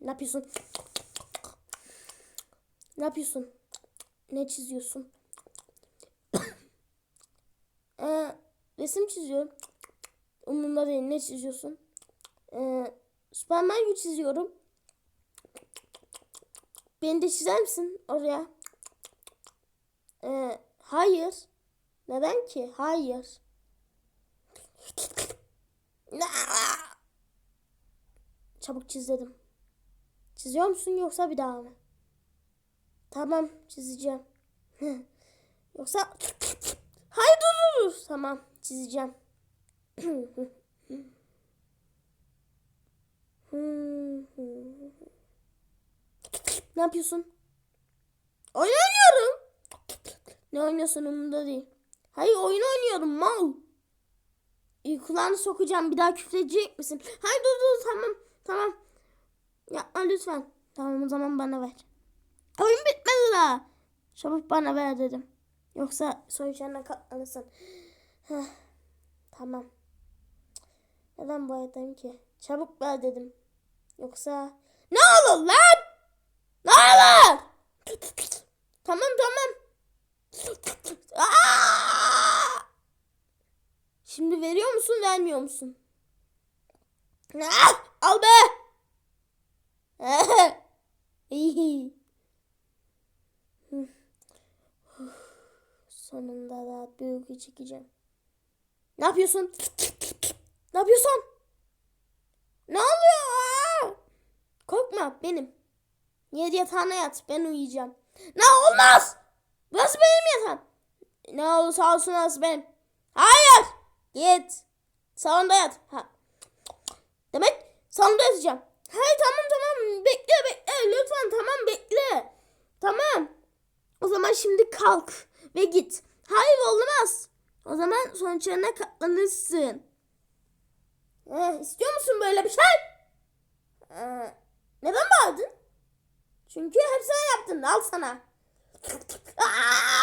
Ne yapıyorsun? Ne yapıyorsun? Ne çiziyorsun? ee, resim çiziyorum. Umurumda değil. Ne çiziyorsun? Ee, Superman gibi çiziyorum. Beni de çizer misin oraya? Ee, hayır. Neden ki? Hayır. Çabuk çiz dedim. Çiziyor musun yoksa bir daha mı? Tamam çizeceğim. yoksa hayır dur dur dur. Tamam çizeceğim. ne yapıyorsun? Oyun oynuyorum. Ne oynuyorsun umurumda değil. Hayır oyun oynuyorum mal. İyi kulağını sokacağım. Bir daha küfredecek misin? Hayır dur dur tamam. Tamam. Yapma lütfen. Tamam o zaman bana ver. Oyun bitmedi daha. Çabuk bana ver dedim. Yoksa sonuçlarına katlanırsın. Heh, tamam. Neden bu ayetayım ki? Çabuk ver dedim. Yoksa... Ne olur lan? Ne olur? Tamam tamam. Şimdi veriyor musun vermiyor musun? Al be. Sonunda rahat bir çekeceğim. Ne yapıyorsun? Ne yapıyorsun? Ne oluyor? Korkma benim. Yer yatağına yat. Ben uyuyacağım. Ne olmaz. Burası benim yatağım. Ne olursa olsun orası benim. Hayır. Git. Salonda yat. Ha. Demek salonda yatacağım. Hayır tamam tamam. Bekle bekle. Lütfen tamam bekle. Tamam. O zaman şimdi kalk ve git. Hayır olmaz. O zaman sonuçlarına katlanırsın. Eh, istiyor musun böyle bir şey? Ee, neden bağırdın? Çünkü hep sen yaptın. Al sana. Aa!